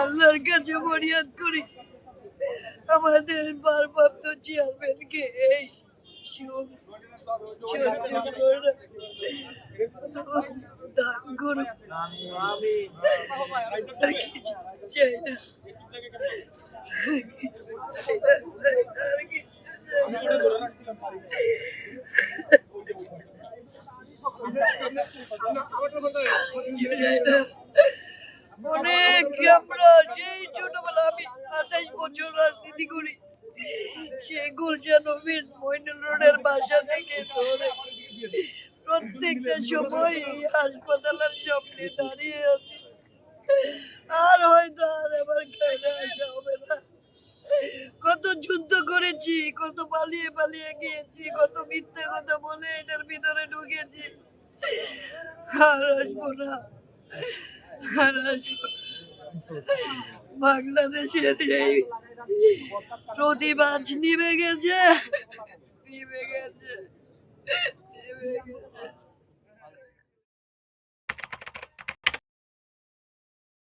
আল্লাহর কাছে ফরিয়াদ করি। আমাদের ভারপ্রাপ্ত চেয়ারম্যানকে এই সুখ দান করুন। আর অনেক আমরা সেই ছোটবেলা আমি আঠাশ বছর রাজনীতি করি সেই গুলশান অফিস মইনুল রোডের বাসা থেকে প্রত্যেকটা সময় হাসপাতালের সামনে দাঁড়িয়ে আছি। আর হয়তো আর আমার কাছে আসা হবে না। কত যুদ্ধ করেছি, কত পালিয়ে পালিয়ে গিয়েছি, কত মিথ্যে কথা বলে এটার ভিতরে ঢুকেছি। আর আসব না। আর আসব না। বাংলাদেশের এই প্রতিবাদ নিবে গেছে। নিভে গেছে। নিবে গেছে।